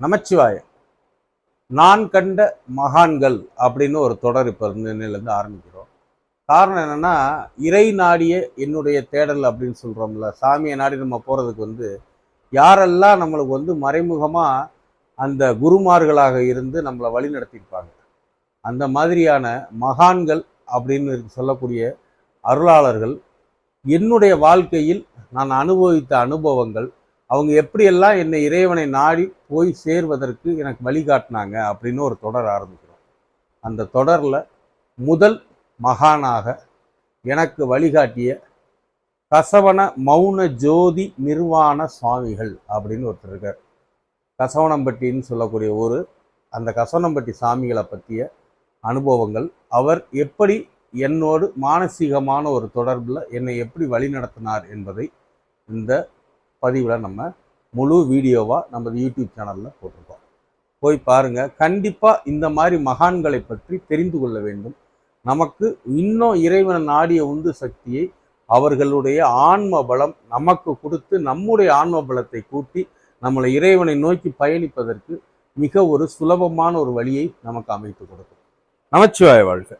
நமச்சிவாய நான் கண்ட மகான்கள் அப்படின்னு ஒரு தொடர் இப்போ நிலையிலேருந்து ஆரம்பிக்கிறோம். காரணம் என்னென்னா இறை நாடிய என்னுடைய தேடல் அப்படின்னு சொல்கிறோம்ல சாமியை நாடி நம்ம போகிறதுக்கு வந்து யாரெல்லாம் நம்மளுக்கு வந்து மறைமுகமாக அந்த குருமார்களாக இருந்து நம்மளை வழி நடத்தியிருப்பாங்க. அந்த மாதிரியான மகான்கள் அப்படின்னு சொல்லக்கூடிய அருளாளர்கள் என்னுடைய வாழ்க்கையில் நான் அனுபவித்த அனுபவங்கள் அவங்க எப்படியெல்லாம் என்னை இறைவனை நாடி போய் சேர்வதற்கு எனக்கு வழிகாட்டினாங்க அப்படின்னு ஒரு தொடர் ஆரம்பிக்கிறோம். அந்த தொடரில் முதல் மகானாக எனக்கு வழிகாட்டிய கசவன மௌன ஜோதி நிர்வாண சுவாமிகள் அப்படின்னு ஒருத்தர் இருக்கார். கசவனம்பட்டின்னு சொல்லக்கூடிய ஊர் அந்த கசவனம்பட்டி சாமிகளை பற்றிய அனுபவங்கள். அவர் எப்படி என்னோடு மானசீகமான ஒரு தொடர்பில் என்னை எப்படி வழிநடத்தினார் என்பதை இந்த பதிவில் நம்ம முழு வீடியோவாக நமது யூடியூப் சேனலில் போட்டிருக்கோம். போய் பாருங்கள் கண்டிப்பாக இந்த மாதிரி மகான்களை பற்றி தெரிந்து கொள்ள வேண்டும். நமக்கு இன்னும் இறைவனை நாடிய உந்து சக்தியை அவர்களுடைய ஆன்ம பலம் நமக்கு கொடுத்து நம்முடைய ஆன்ம பலத்தை கூட்டி நம்மளை இறைவனை நோக்கி பயணிப்பதற்கு மிக ஒரு சுலபமான ஒரு வழியை நமக்கு அமைத்து கொடுக்கும். நமச்சிவாய வாழ்க.